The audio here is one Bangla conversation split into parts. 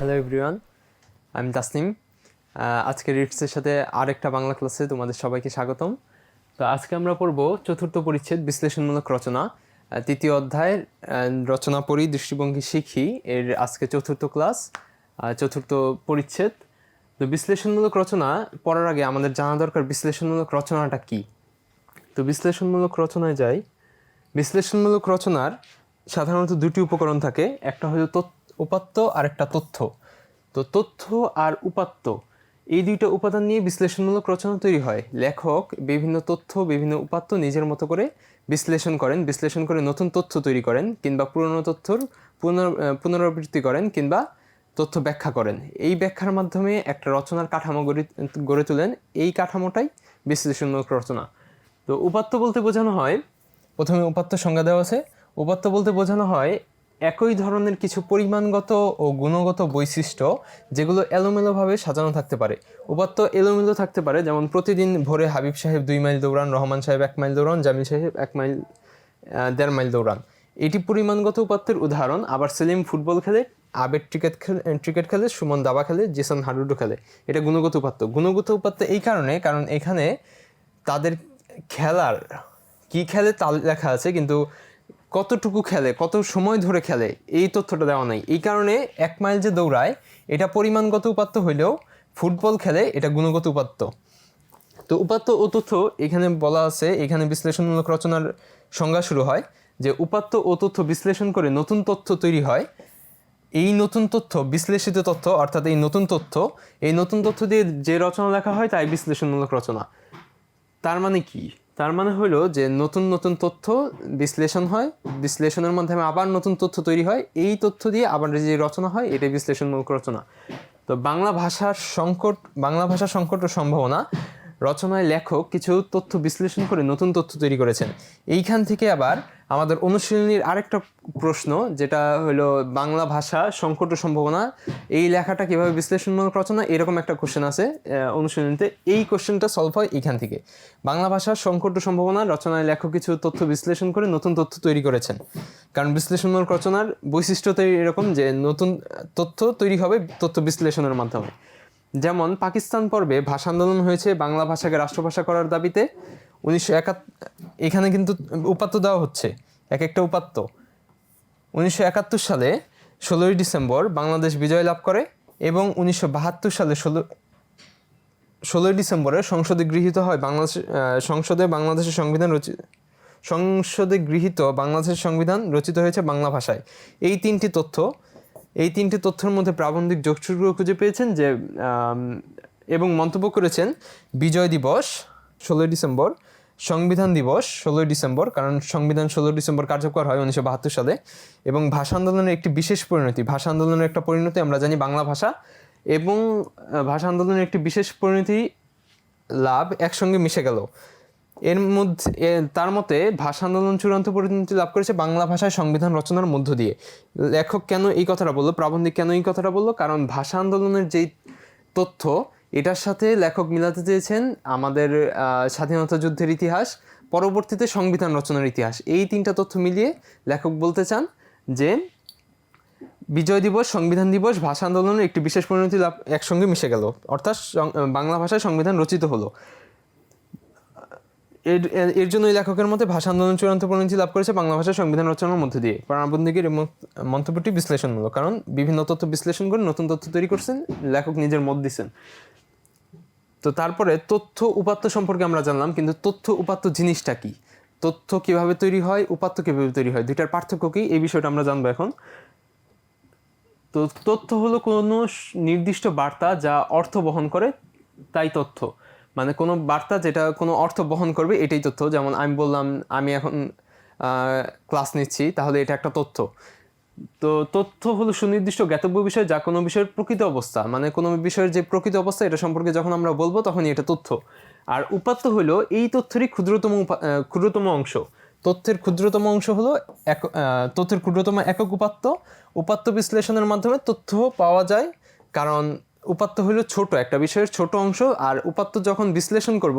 হ্যালো এভরিওয়ান আমি তাসনিম আজকে রিটসের সাথে আরেকটা বাংলা ক্লাসে তোমাদের সবাইকে স্বাগতম। তো আজকে আমরা পড়ব চতুর্থ পরিচ্ছেদ বিশ্লেষণমূলক রচনা। তৃতীয় অধ্যায়ের রচনা পড়ি দৃষ্টিভঙ্গি শিখি এর আজকে চতুর্থ ক্লাস চতুর্থ পরিচ্ছেদ। তো বিশ্লেষণমূলক রচনা পড়ার আগে আমাদের জানা দরকার বিশ্লেষণমূলক রচনাটা কী। তো বিশ্লেষণমূলক রচনায় যাই। বিশ্লেষণমূলক রচনার সাধারণত দুটি উপকরণ থাকে। একটা হলো তথ্য উপাত্ত আর একটা তথ্য। তো তথ্য আর উপাত্ত, এই দুইটা উপাদান নিয়ে বিশ্লেষণমূলক রচনা তৈরি হয়। লেখক বিভিন্ন তথ্য, বিভিন্ন উপাত্ত নিজের মতো করে বিশ্লেষণ করেন, বিশ্লেষণ করে নতুন তথ্য তৈরি করেন কিংবা পুরনো তথ্যর পুনর পুনরাবৃত্তি করেন কিংবা তথ্য ব্যাখ্যা করেন। এই ব্যাখ্যার মাধ্যমে একটা রচনার কাঠামো গড়ে গড়ে তোলেন। এই কাঠামোটাই বিশ্লেষণমূলক রচনা। তো উপাত্ত বলতে বোঝানো হয়, প্রথমে উপাত্ত সংজ্ঞা দেওয়া আছে। উপাত্ত বলতে বোঝানো হয় একই ধরনের কিছু পরিমাণগত ও গুণগত বৈশিষ্ট্য যেগুলো এলোমেলোভাবে সাজানো থাকতে পারে। উপাত্ত এলোমেলো থাকতে পারে, যেমন প্রতিদিন ভোরে হাবিব সাহেব দুই মাইল দৌড়ান, রহমান সাহেব এক মাইল দৌড়ান, জামিল সাহেব এক মাইল দেড় মাইল দৌড়ান। এটি পরিমাণগত উপাত্তের উদাহরণ। আবার সেলিম ফুটবল খেলে, আবেদ ক্রিকেট খেলে ক্রিকেট খেলে, সুমন দাবা খেলে, জেসন হাডুডু খেলে। এটা গুণগত উপাত্ত। গুণগত উপাত্ত এই কারণে, কারণ এখানে তাদের খেলার, কি খেলে তা লেখা আছে, কিন্তু কতটুকু খেলে, কত সময় ধরে খেলে, এই তথ্যটা দেওয়া নাই। এই কারণে এক মাইল যে দৌড়ায়, এটা পরিমাণগত উপাত্ত হইলেও ফুটবল খেলে এটা গুণগত উপাত্ত। তো উপাত্ত ও তথ্য এখানে বলা আছে, এখানে বিশ্লেষণমূলক রচনার সংজ্ঞা শুরু হয় যে উপাত্ত ও তথ্য বিশ্লেষণ করে নতুন তথ্য তৈরি হয়। এই নতুন তথ্য, বিশ্লেষিত তথ্য, অর্থাৎ এই নতুন তথ্য, এই নতুন তথ্য দিয়ে যে রচনা লেখা হয়, তাই বিশ্লেষণমূলক রচনা। তার মানে কি? তার মানে হলো যে নতুন নতুন তথ্য বিশ্লেষণ হয়, বিশ্লেষণের মাধ্যমে আবার নতুন তথ্য তৈরি হয়। এই তথ্য দিয়ে আবার যে রচনা হয়, এটাই বিশ্লেষণমূলক রচনা। তো বাংলা ভাষার সংকট, বাংলা ভাষার সংকট ও সম্ভাবনা, রচনায় লেখক কিছু তথ্য বিশ্লেষণ করে নতুন তথ্য তৈরি করেছেন। এইখান থেকে আবার আমাদের অনুশীলনীর আরেকটা প্রশ্ন, যেটা হলো বাংলা ভাষা সংকট ও সম্ভাবনা। এই লেখাটা কীভাবে বিশ্লেষণমূলক রচনা? এরকম একটা কোশ্চেন আছে অনুশীলনীতে। এই কোশ্চেনটা সলভ হয় এখান থেকে। বাংলা ভাষার সংকট ও সম্ভাবনা, রচনায় লেখক কিছু তথ্য বিশ্লেষণ করে নতুন তথ্য তৈরি করেছেন। কারণ বিশ্লেষণমূলক রচনার বৈশিষ্ট্যটাই এরকম যে, নতুন তথ্য তৈরি হবে তথ্য বিশ্লেষণের মাধ্যমে। যেমন, পাকিস্তান পর্বে ভাষা আন্দোলন হয়েছে বাংলা ভাষাকে রাষ্ট্রভাষা করার দাবিতে। উনিশশো একাত্তর এখানে কিন্তু উপাত্ত দেওয়া হচ্ছে এক একটা উপাত্ত। উনিশশো একাত্তর সালে ষোলোই ডিসেম্বর বাংলাদেশ বিজয় লাভ করে এবং উনিশশো বাহাত্তর সালে ষোলো, ষোলোই ডিসেম্বরে সংসদে গৃহীত হয় বাংলাদেশ সংসদে বাংলাদেশের সংবিধান রচিত সংসদে গৃহীত বাংলাদেশের সংবিধান রচিত হয়েছে বাংলা ভাষায়। এই তিনটি তথ্য, এই তিনটি তথ্যের মধ্যে প্রাবন্ধিক যোগসূত্র খুঁজে পেয়েছেন যে এবং মন্তব্য করেছেন বিজয় দিবস, ষোলোই ডিসেম্বর সংবিধান দিবস ষোলোই ডিসেম্বর, কারণ সংবিধান ষোলোই ডিসেম্বর কার্যকর হয় উনিশশো বাহাত্তর সালে। এবং ভাষা আন্দোলনের একটি বিশেষ পরিণতি, ভাষা আন্দোলনের একটা পরিণতি আমরা জানি বাংলা ভাষা। এবং ভাষা আন্দোলনের একটি বিশেষ পরিণতি লাভ একসঙ্গে মিশে গেল। এর মধ্যে তার মতে ভাষা আন্দোলন চূড়ান্ত পরিণতি লাভ করেছে বাংলা ভাষায় সংবিধান রচনার মধ্য দিয়ে। লেখক কেন এই কথাটা বলল, প্রাবন্ধিক কেন এই কথাটা বলল? কারণ ভাষা আন্দোলনের যেই তথ্য এটার সাথে লেখক মিলাতে চেয়েছেন আমাদের স্বাধীনতা যুদ্ধের ইতিহাস, পরবর্তীতে সংবিধান রচনার ইতিহাস। এই তিনটা তথ্য মিলিয়ে লেখক বলতে চান যে, বিজয় দিবস, সংবিধান দিবস, ভাষা আন্দোলনের একটি বিশেষ পরিণতি লাভ একসঙ্গে মিশে গেল। অর্থাৎ বাংলা ভাষায় সংবিধান রচিত হলো। এর, এর- এর জন্যই লেখকের মতে ভাষা আন্দোলন চূড়ান্ত পরিণতি লাভ করেছে বাংলা ভাষার সংবিধান রচনার মধ্যে দিয়ে। প্রাণবন্দিকের এই মত- মন্তব্যটি বিশ্লেষণমূলক। কারণ বিভিন্ন তথ্য বিশ্লেষণ করে নতুন তথ্য তৈরি করছেন, লেখক নিজের মত দিচ্ছেন। তো তারপরে তথ্য উপাত্ত সম্পর্কে আমরা জানলাম, কিন্তু তথ্য উপাত্ত জিনিসটা কি? তথ্য কীভাবে তৈরি হয়, উপাত্ত কীভাবে তৈরি হয়? দুইটার পার্থক্য কি? এই বিষয়টা আমরা জানব এখন। তো তথ্য হলো কোনো নির্দিষ্ট বার্তা যা অর্থ বহন করে, তাই তথ্য। মানে কোনো বার্তা যেটা কোনো অর্থ বহন করবে, এটাই তথ্য। যেমন আমি বললাম, আমি এখন ক্লাস নিচ্ছি, তাহলে এটা একটা তথ্য। তো তথ্য হলো সুনির্দিষ্ট জ্ঞাতব্য বিষয় যা কোনো বিষয়ের প্রকৃত অবস্থা। মানে কোনো বিষয়ের যে প্রকৃত অবস্থা, এটা সম্পর্কে যখন আমরা বলব তখনই এটা তথ্য। আর উপাত্ত হলো এই তথ্যেরই ক্ষুদ্রতম ক্ষুদ্রতম অংশ। তথ্যের ক্ষুদ্রতম অংশ হলো এক তথ্যের ক্ষুদ্রতম একক উপাত্ত। উপাত্ত বিশ্লেষণের মাধ্যমে তথ্য পাওয়া যায়, কারণ উপাত্ত হলো ছোট, একটা বিষয়ের ছোট অংশ। আর উপাত্ত যখন বিশ্লেষণ করব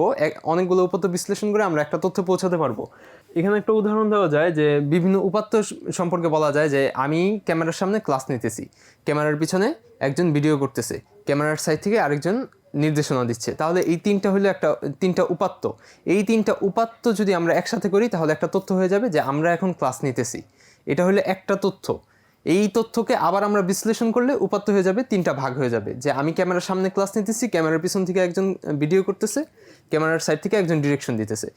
অনেকগুলো উপাত্ত বিশ্লেষণ করে আমরা একটা তথ্য পৌঁছাতে পারব। এখানে একটা উদাহরণ দেওয়া যায় যে বিভিন্ন উপাত্ত সম্পর্কে বলা যায় যে আমি ক্যামেরার সামনে ক্লাস নিতেছি। ক্যামেরার পিছনে একজন ভিডিও করতেছে। ক্যামেরার সাইড থেকে আরেকজন নির্দেশনা দিচ্ছে। তাহলে এই তিনটা হলো একটা, তিনটা উপাত্ত। এই তিনটা উপাত্ত যদি আমরা একসাথে করি, তাহলে একটা তথ্য হয়ে যাবে যে আমরা এখন ক্লাস নিতেছি। এটা হলো একটা তথ্য। এই তথ্যকে আবার আমরা বিশ্লেষণ করলে উপাত্ত হয়ে যাবে, তিনটা ভাগ হয়ে যাবে। যে আমি ক্যামেরার সামনে ক্লাস নিতেছি, ক্যামেরার পিছন থেকে একজন ভিডিও করতেছে, ক্যামেরার সাইড থেকে একজন ডিরেকশন দিতেছে।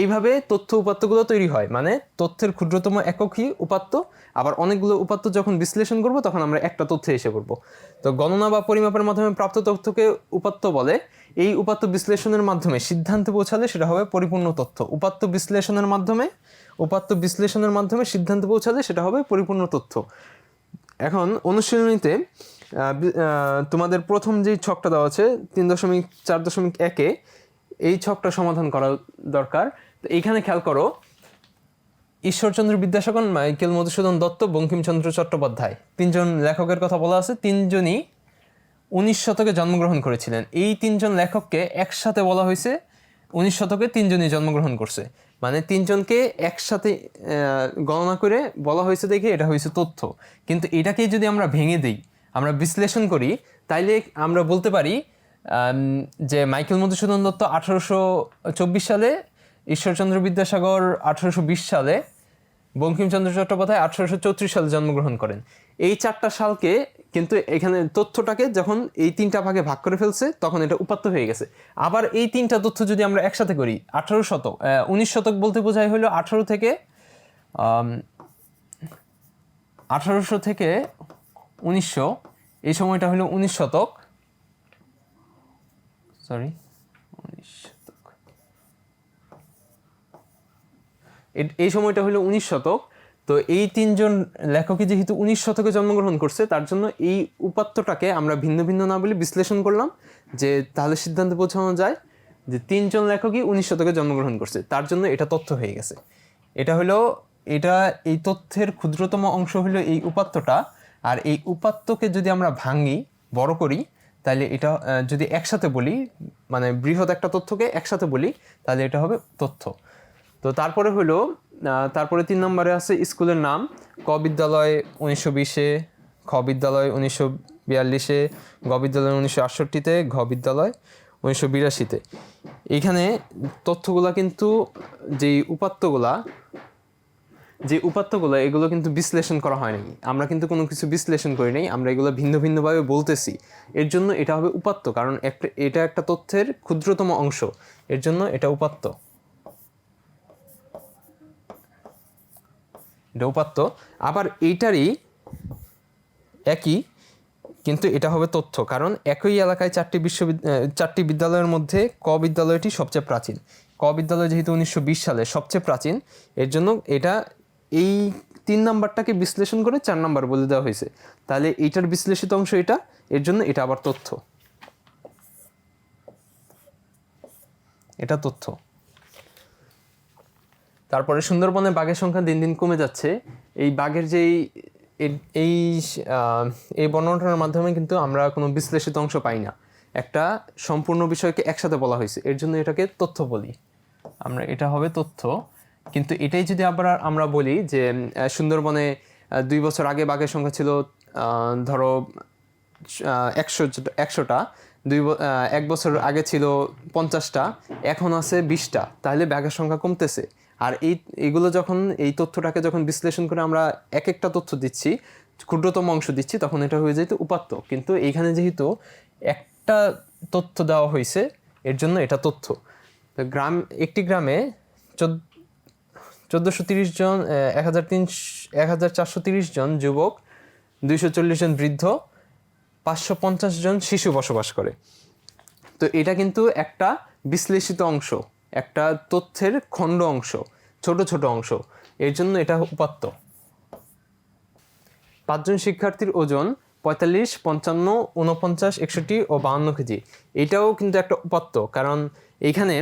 এইভাবে তথ্য উপাত্তগুলো তৈরি হয়। মানে তথ্যের ক্ষুদ্রতম এককই উপাত্ত, আবার অনেকগুলো উপাত্ত যখন বিশ্লেষণ করব, তখন আমরা একটা তথ্যে এসে করব তো গণনা বা পরিমাপের মাধ্যমে প্রাপ্ত তথ্যকে উপাত্ত বলে, এই উপাত্ত বিশ্লেষণের মাধ্যমে সিদ্ধান্তে পৌঁছালে সেটা হবে পরিপূর্ণ তথ্য। উপাত্ত বিশ্লেষণের মাধ্যমে, উপাত্ত বিশ্লেষণের মাধ্যমে সিদ্ধান্তে পৌঁছালে সেটা হবে পরিপূর্ণ তথ্য। এখন অনুশীলনীতে তোমাদের প্রথম যেই ছকটা দেওয়া আছে, তিন দশমিক চার দশমিক একে এই ছকটা সমাধান করা দরকার। তো এইখানে খেয়াল করো, ঈশ্বরচন্দ্র বিদ্যাসাগর, মাইকেল মধুসূদন দত্ত, বঙ্কিমচন্দ্র চট্টোপাধ্যায়। তিনজন লেখকের কথা বলা আছে, তিনজনই উনিশ শতকে জন্মগ্রহণ করেছিলেন। এই তিনজন লেখককে একসাথে বলা হয়েছে, উনিশ শতকে তিনজনই জন্মগ্রহণ করছে। মানে তিনজনকে একসাথে গণনা করে বলা হয়েছে দেখে এটা হয়েছে তথ্য। কিন্তু এটাকেই যদি আমরা ভেঙে দিই, আমরা বিশ্লেষণ করি, তাইলে আমরা বলতে পারি যে মাইকেল মধুসূদন দত্ত আঠারোশো চব্বিশ সালে, ঈশ্বরচন্দ্র বিদ্যাসাগর আঠারোশো বিশ সালে, বঙ্কিমচন্দ্র চট্টোপাধ্যায় আঠারোশো চৌত্রিশ সালে জন্মগ্রহণ করেন। এই চারটা সালকে কিন্তু এখানে তথ্যটাকে যখন এই তিনটা ভাগে ভাগ করে ফেলছে, তখন এটা উপাত্ত হয়ে গেছে। আবার এই তিনটা তথ্য যদি আমরা একসাথে করি, আঠারো শতক উনিশ শতক বলতে বোঝায় হলো আঠারো থেকে আঠারোশো থেকে উনিশশো, এই সময়টা হলো উনিশ শতক সরি উনিশ শতক। এই সময়টা হলো উনিশ শতক। তো এই তিনজন লেখকই যেহেতু উনিশ শতকে জন্মগ্রহণ করছে, তার জন্য এই উপাত্তটাকে আমরা ভিন্ন ভিন্ন না বলে বিশ্লেষণ করলাম যে তাহলে সিদ্ধান্তে পৌঁছানো যায় যে তিনজন লেখকই উনিশ শতকে জন্মগ্রহণ করছে, তার জন্য এটা তথ্য হয়ে গেছে। এটা হলো, এটা এই তথ্যের ক্ষুদ্রতম অংশ হলো এই উপাত্তটা। আর এই উপাত্তকে যদি আমরা ভাঙি, বড় করি তাহলে এটা যদি একসাথে বলি মানে বৃহৎ একটা তথ্যকে একসাথে বলি তাহলে এটা হবে তথ্য। তো তারপরে হলো তারপরে তিন নম্বরে আছে স্কুলের নাম। ক বিদ্যালয় উনিশশো বিশে, খ বিদ্যালয় উনিশশো বিয়াল্লিশে, গ বিদ্যালয় উনিশশো আটষট্টিতে, ঘ বিদ্যালয় উনিশশো বিরাশিতে। এইখানে তথ্যগুলা কিন্তু, যেই উপাত্তগুলা যে উপাত্তগুলো, এগুলো কিন্তু বিশ্লেষণ করা হয়নি। আমরা কিন্তু কোনো কিছু বিশ্লেষণ করি নাই, আমরা এগুলো ভিন্ন ভিন্নভাবে বলতেছি। এর জন্য এটা হবে উপাত্ত, কারণ একটা, এটা একটা তথ্যের ক্ষুদ্রতম অংশ। এর জন্য এটা উপাত্ত। এটা উপাত্ত। আবার এইটারই একই, কিন্তু এটা হবে তথ্য, কারণ একই এলাকায় চারটি বিশ্ববিদ্যালয় চারটি বিদ্যালয়ের মধ্যে ক বিদ্যালয়টি সবচেয়ে প্রাচীন। ক বিদ্যালয় যেহেতু উনিশশো বিশ সালে সবচেয়ে প্রাচীন, এর জন্য এটা এই তিন নাম্বারটাকে বিশ্লেষণ করে চার নাম্বার বলে দেওয়া হয়েছে। তাহলে এইটার বিশ্লেষিত অংশ এটা, এর জন্য এটা আবার তথ্য। এটা তথ্য। তারপরে সুন্দরবনে বাঘের সংখ্যা দিন দিন কমে যাচ্ছে। এই বাঘের যেই এই এই বর্ণনাটার মাধ্যমে কিন্তু আমরা কোনো বিশ্লেষিত অংশ পাই না। একটা সম্পূর্ণ বিষয়কে একসাথে বলা হয়েছে। এর জন্য এটাকে তথ্য বলি। আমরা, এটা হবে তথ্য। কিন্তু এটাই যদি আবার আমরা বলি যে সুন্দরবনে দুই বছর আগে বাঘের সংখ্যা ছিল ধরো একশো, একশোটা, দুই এক বছর আগে ছিল পঞ্চাশটা, এখন আছে বিশটা, তাহলে ব্যাগের সংখ্যা কমতেছে। আর এই, এগুলো যখন, এই তথ্যটাকে যখন বিশ্লেষণ করে আমরা এক একটা তথ্য দিচ্ছি, ক্ষুদ্রতম অংশ দিচ্ছি, তখন এটা হয়ে যেত উপাত্ত। কিন্তু এইখানে যেহেতু একটা তথ্য দেওয়া হয়েছে, এর জন্য এটা তথ্য। তো গ্রাম, একটি গ্রামে চোদ্দ চোদ্দোশো তিরিশ জন এক হাজার তিন এক হাজার চারশো তিরিশ জন যুবক, দুইশো চল্লিশ জন বৃদ্ধ, পাঁচশো পঞ্চাশ জন শিশু বসবাস করে। তো এটা কিন্তু একটা বিশ্লেষিত অংশ, একটা তথ্যের খণ্ড অংশ, ছোট ছোট অংশ। এর জন্য এটা উপাত্ত। পাঁচজন শিক্ষার্থীর ওজন পঁয়তাল্লিশ, পঞ্চান্ন উনপঞ্চাশ একষট্টি ও বাহান্ন কেজি। এটাও কিন্তু একটা উপাত্ত, কারণ এইখানে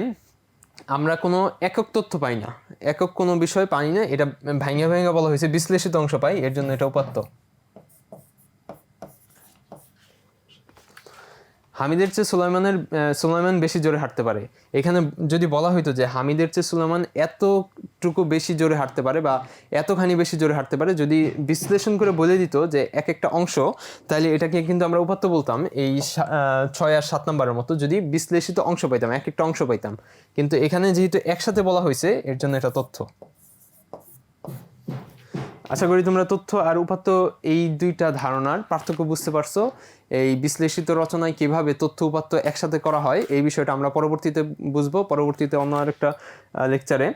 আমরা কোনো একক তথ্য পাই না। একক কোনো বিষয় পাই না। এটা ভাঙা ভাঙ্গা বলা হয়েছে। বিশ্লেষিত অংশ পাই। এর জন্য এটা উপাত্ত। হামিদের চেয়ে সুলাইমানের সুলাইমান বেশি জোরে হাঁটতে পারে। এখানে যদি বলা হইতো যে হামিদের চেয়ে সুলাইমান এতটুকু বেশি জোরে হাঁটতে পারে বা এতখানি বেশি জোরে হাঁটতে পারে, যদি বিশ্লেষণ করে বলে দিত যে এক একটা অংশ, তাহলে এটাকে কিন্তু আমরা উপাত্ত বলতাম, এই ছয় আর সাত নম্বরের মতো, যদি বিশ্লেষিত অংশ পাইতাম, এক একটা অংশ পাইতাম। কিন্তু এখানে যেহেতু একসাথে বলা হয়েছে এর জন্য এটা তথ্য। আশা করি তোমরা তথ্য আর উপাত্ত এই দুইটা ধারণার পার্থক্য বুঝতে পারছ। এই বিশ্লেষিত রচনায় কীভাবে তথ্য উপাত্ত একসাথে করা হয়, এই বিষয়টা আমরা পরবর্তীতে বুঝব, পরবর্তীতে অন্য আরেকটা লেকচারে